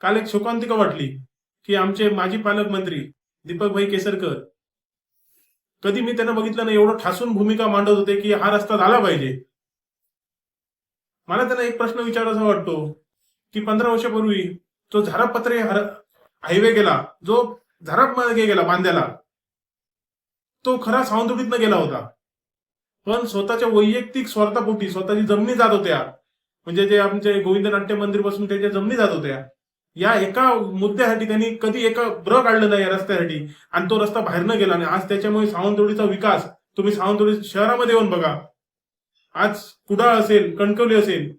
काल एक शोकांतिका वाटली की आमचे माजी पालकमंत्री दीपकभाई केसरकर कधी मी त्यांना बघितलं नाही एवढं ठासून भूमिका मांडत होते की हा रस्ता झाला पाहिजे. मला त्यांना एक प्रश्न विचारायचा वाटतो की पंधरा वर्षापूर्वी जो झारापत्रे हायवे गेला जो झारापमध्ये गेला बांद्याला तो खरा सावंतवाडीतनं गेला होता. पण स्वतःच्या वैयक्तिक स्वार्थापोटी स्वतःची जमिनी जात होत्या. म्हणजे जे आमचे गोविंद नाट्य मंदिरपासून त्याच्या जमिनी जात होत्या या एका मुद्द्यासाठी त्यांनी कधी एका ब्र काढलं नाही या रस्त्यासाठी. आणि तो रस्ता बाहेरनं गेला नाही आज त्याच्यामुळे सावंतवाडीचा विकास तुम्ही सावंतवाडी शहरामध्ये येऊन बघा. आज कुडाळ असेल कणकवली असेल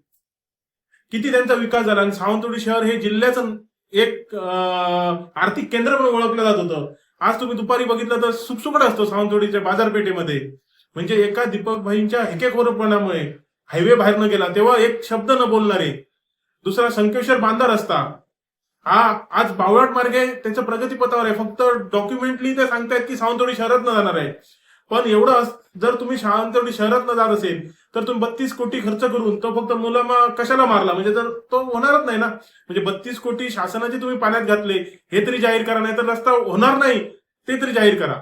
किती त्यांचा विकास झाला आणि सावंतवाडी शहर हे जिल्ह्याचं एक आर्थिक केंद्र म्हणून ओळखलं जात होतं. आज तुम्ही दुपारी बघितलं तर सुकसुकड असतो सावंतवाडीच्या बाजारपेठेमध्ये. म्हणजे एका दीपकभाईंच्या हेकेखोरपणामुळे हायवे बाहेर न गेला तेव्हा एक शब्द न बोलणारे दुसरा संकेश्वर बांधा रस्ता हा आज बावळाट मार्गे त्याच्या प्रगतीपथावर आहे. फक्त डॉक्युमेंटली ते सांगतायत की सावंतवाडी शहरात न जाणार आहे. पण एवढं जर तुम्ही सावंतवाडी शहरात न जात असेल तर तुम्ही बत्तीस कोटी खर्च करून तो फक्त मुलामा कशाला मारला? म्हणजे तर तो होणारच नाही ना. म्हणजे बत्तीस कोटी शासनाचे तुम्ही पाण्यात घातले हे तरी जाहीर करा नाही तर रस्ता होणार नाही ते तरी जाहीर करा.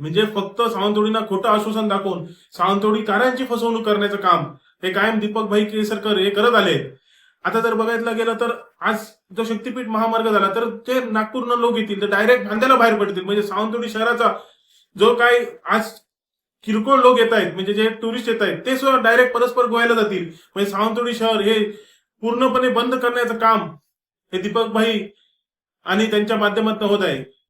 म्हणजे फक्त सावंतवाडीना खोटं आश्वासन दाखवून सावंतवाडीकरांची फसवणूक करण्याचं काम हे कायम दीपकभाई केसरकर हे करत आले आता जर बघायला गेलं तर आज जो शक्तीपीठ महामार्ग झाला तर जे नागपूरनं लोक येतील तर डायरेक्ट भांद्याला बाहेर पडतील. म्हणजे सावंतवाडी शहराचा जो काय आज किरकोळ लोक येत आहेत म्हणजे जे टुरिस्ट येत आहेत ते सुद्धा डायरेक्ट परस्पर गोव्याला जातील. म्हणजे सावंतवाडी शहर हे पूर्णपणे बंद करण्याचं काम हे दीपकभाई आणि त्यांच्या माध्यमातून होत आहे.